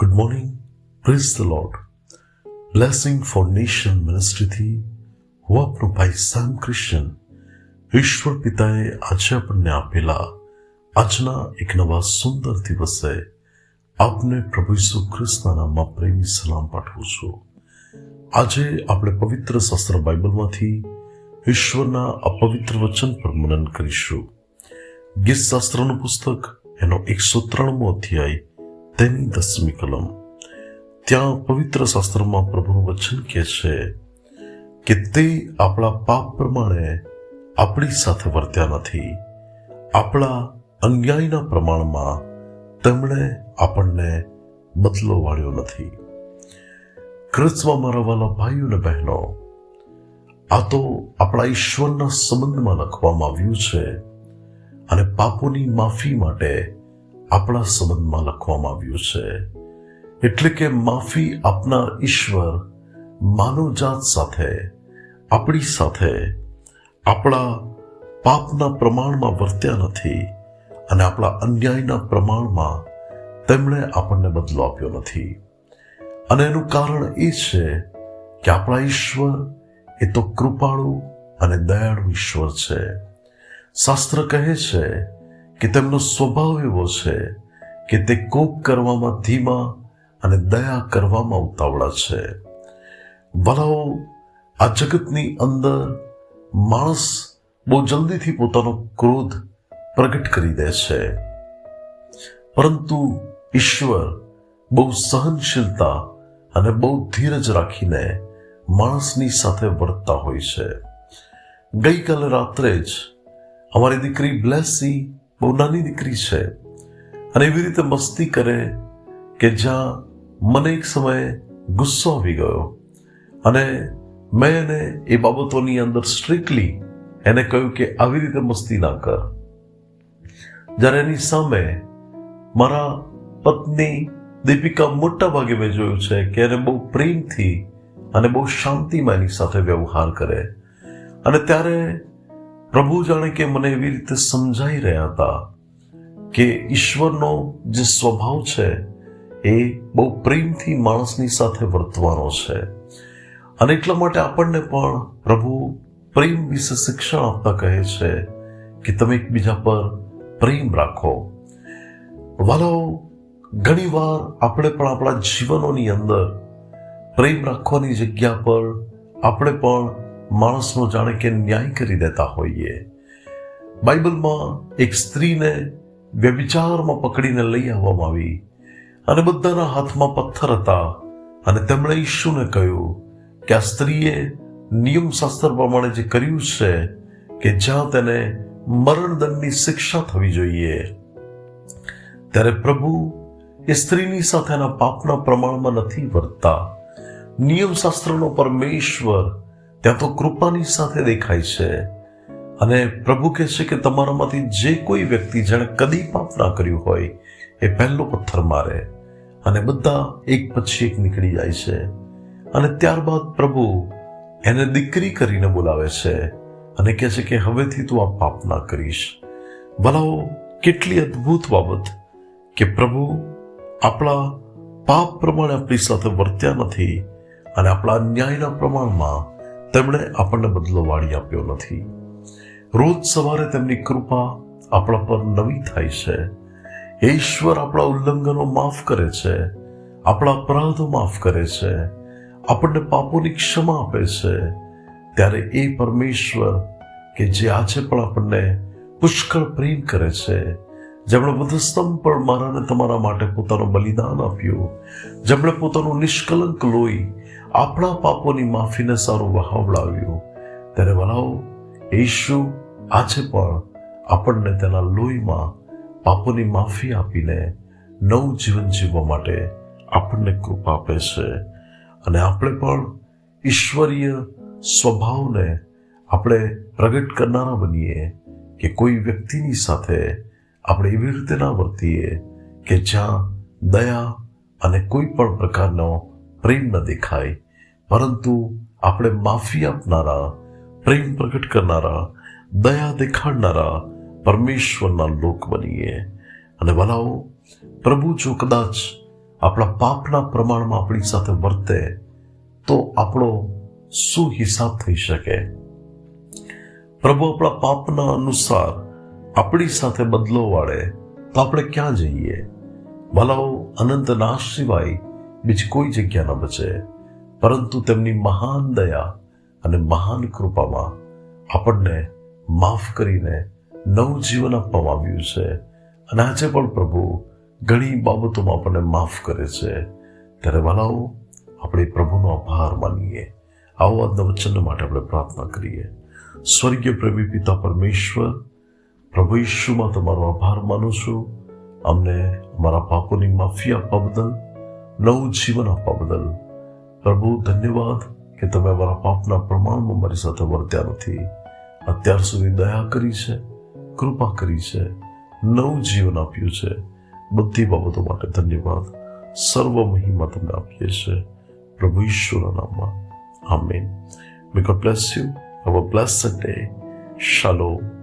Good morning praise the lord blessing for nation મિનિસ્ટ્રીથી હું આપનો ભાઈ સામ ક્રિશ્ચન ઈશ્વર પિતાએ આજે આપણને આપેલા આજના એક નવા સુંદર દિવસે આપને પ્રભુ ઈસુ ખ્રિસ્તના નામમાં પ્રેમી સલામ પાઠવું છું આજે આપણે પવિત્ર શાસ્ત્ર બાઇબલમાંથી ઈશ્વરના અપવિત્ર વચન પર મનન કરીશું ગીત શાસ્ત્રનું પુસ્તક એનો એકસો ત્રણમો અધ્યાય તેની દસમી કલમ. ત્યાં પવિત્ર શાસ્ત્રમાં પ્રભુનું વચન કહે છે કે તે આપણા પાપ પ્રમાણે આપણી સાથે વર્ત્યા નથી. આપણા અન્યાયના પ્રમાણમાં તેમણે આપણને બદલો વાળ્યો નથી. ક્રિસ્તમાં મારા વાલા ભાઈઓ અને બહેનો, આ તો આપણા ઈશ્વરના સંબંધમાં લખવામાં આવ્યું છે અને પાપોની માફી માટે આપણા સંબંધમાં લખવામાં આવ્યું છે, એટલે કે માફી આપનાર ઈશ્વર માનવજાત સાથે, આપણી સાથે, આપણા પાપના પ્રમાણમાં વર્ત્યા નથી અને આપણા અન્યાયના પ્રમાણમાં તેમણે આપણને બદલો આપ્યો નથી. અને એનું કારણ એ છે કે આપણા ઈશ્વર એ તો કૃપાળુ અને દયાળુ ઈશ્વર છે. શાસ્ત્ર કહે છે કે તેમનો સ્વભાવ એવો છે કે તે કોપ કરવામાં ધીમા અને દયા કરવામાં ઉતાવળા છે. ભલાઓ આ જગતની અંદર માણસ બહુ જલ્દીથી પોતાનો ક્રોધ પ્રગટ કરી દે છે. પરંતુ ઈશ્વર બહુ સહનશીલતા અને બહુ ધીરજ રાખીને માણસની સાથે વર્તતા હોય છે. ગઈકાલે રાત્રે જ અમારી દીકરી બ્લેસી બહુ નાની દીકરી છે. અને એવી રીતે મસ્તી કરે કે જ્યાં મને એક સમયે ગુસ્સો આવી ગયો. અને મેં એને એ બાબતોની અંદર સ્ટ્રિક્ટલી એને કહ્યું કે આવી રીતે મસ્તી ના કર. જ્યારે એની સામે મારા પત્ની દીપિકા મોટા ભાગે મેં જોયું છે કે એને બહુ પ્રેમથી અને બહુ શાંતિમાં એની સાથે વ્યવહાર કરે. અને ત્યારે પ્રભુ જાણે કે મને એવી રીતે સમજાઈ રહ્યા હતા કે ઈશ્વરનો જે સ્વભાવ છે એ બહુ પ્રેમથી માણસની સાથે વર્તવાનો છે. અને એટલા માટે આપણને પણ પ્રભુ પ્રેમ વિશે શિક્ષણ આપતા કહે છે કે તમે એકબીજા પર પ્રેમ રાખો. વાલાઓ ઘણીવાર આપણે પણ આપણા જીવનોની અંદર પ્રેમ રાખવાની જગ્યા પર આપણે પણ માણસનો જાણે કે ન્યાય કરી દેતા હોઈએ. બાઇબલમાં એક સ્ત્રીને વ્યભિચારમાં પકડીને લઈ આવવામાં આવી અને બધાના હાથમાં પથ્થર હતા અને તેમણે ઈશુને કહ્યું કે આ સ્ત્રીએ નિયમશાસ્ત્ર પ્રમાણે જે કર્યું છે કે જ્યાં તેને મરણદંડની શિક્ષા થવી જોઈએ. ત્યારે પ્રભુ એ સ્ત્રીની સાથેના પાપના પ્રમાણમાં નથી વર્તતા નિયમશાસ્ત્રનો પરમેશ્વર ત્યાં તો કૃપાની સાથે દેખાય છે. અને પ્રભુ કહે છે કે તમારામાંથી જે કોઈ વ્યક્તિ જેણે કદી પાપ ના કર્યું હોય, એ પહેલો પથ્થર મારે. અને બધા એક પછી એક નીકળી જાય છે. અને ત્યારબાદ પ્રભુ એને દીકરી કરીને બોલાવે છે અને કહે છે કે હવેથી તું આ પાપ ના કરીશ. ભલાઓ, કેટલી અદ્ભુત બાબત કે પ્રભુ આપણા પાપ પ્રમાણે આપણી સાથે વર્ત્યા નથી અને આપણા અન્યાયના પ્રમાણમાં તેમણે આપણને બદલો વાળી આપ્યો નથી. રોજ સવારે તેમની કૃપા આપણા પર નવી થાય છે. ઈશ્વર આપણા ઉલ્લંઘનો માફ કરે છે. આપણા અપરાધો માફ કરે છે. આપણને પાપોની ક્ષમા આપે છે. ત્યારે એ પરમેશ્વર કે જે આજે પણ આપણને પુષ્કળ પ્રેમ કરે છે. જેમણે વધસ્તંભ પણ મારાને તમારા માટે પોતાનું બલિદાન આપ્યું. જેમણે પોતાનું નિષ્કલંક લોહી આપણા પાપોની માફીને સારું વહાવડાવ્યું ત્યારે વલાઓ ઈશુ, આજે પણ આપણને તેના લોહીમાં પાપોની માફી આપીને નવું જીવન જીવવા માટે આપણને કૃપા આપે છે. અને આપણે પણ ઈશ્વરીય સ્વભાવને આપણે પ્રગટ કરનારા બનીએ કે કોઈ વ્યક્તિની સાથે આપણે એવી રીતે ના વર્તીએ કે જ્યાં દયા અને કોઈ પણ પ્રકારનો પ્રેમ ન દેખાય. પરંતુ આપણે માફી આપનારા, પ્રેમ પ્રગટ કરનારા, દયા દેખાડનારા પરમેશ્વરના લોક બનીએ. અને ભલાઓ પ્રભુ જો કદાચ આપણા પાપના પ્રમાણમાં આપણી સાથે વર્તે, તો આપણો શું હિસાબ થઈ શકે? પ્રભુ આપણા પાપના અનુસાર આપણી સાથે બદલો વાળે, તો આપણે ક્યાં જઈએ? ભલાઓ અનંત નાશ સિવાય બીજી કોઈ જગ્યા ન બચે. પરંતુ તેમની મહાન દયા અને મહાન કૃપામાં આપણને માફ કરીને નવું જીવન આપવામાં આવ્યું છે. અને આજે પણ પ્રભુ ઘણી બાબતોમાં આપણને માફ કરે છે. ત્યારે વાલાઓ, આપણે પ્રભુનો આભાર માનીએ. આવો આજના વચન માટે આપણે પ્રાર્થના કરીએ. સ્વર્ગીય પ્રભુ પિતા પરમેશ્વર, પ્રભુ ઈશ્વમાં તમારો આભાર માનું છું. અમને અમારા પાપોની માફી આપવા બદલ નવું જીવન આપવા બદલ પ્રભુ, ધન્યવાદ કે તમે મારા પાપના પ્રમાણમાં મારી સાથે વર્ત્યા નથી. અત્યાર સુધી દયા કરી છે, કૃપા કરી છે, નવું જીવન આપ્યું છે. બધી બાબતો માટે ધન્યવાદ. સર્વ મહિમા તમને આપીએ છીએ. પ્રભુ ઈશ્વરના નામમાં. Amen. May God bless you have a blessed day shalom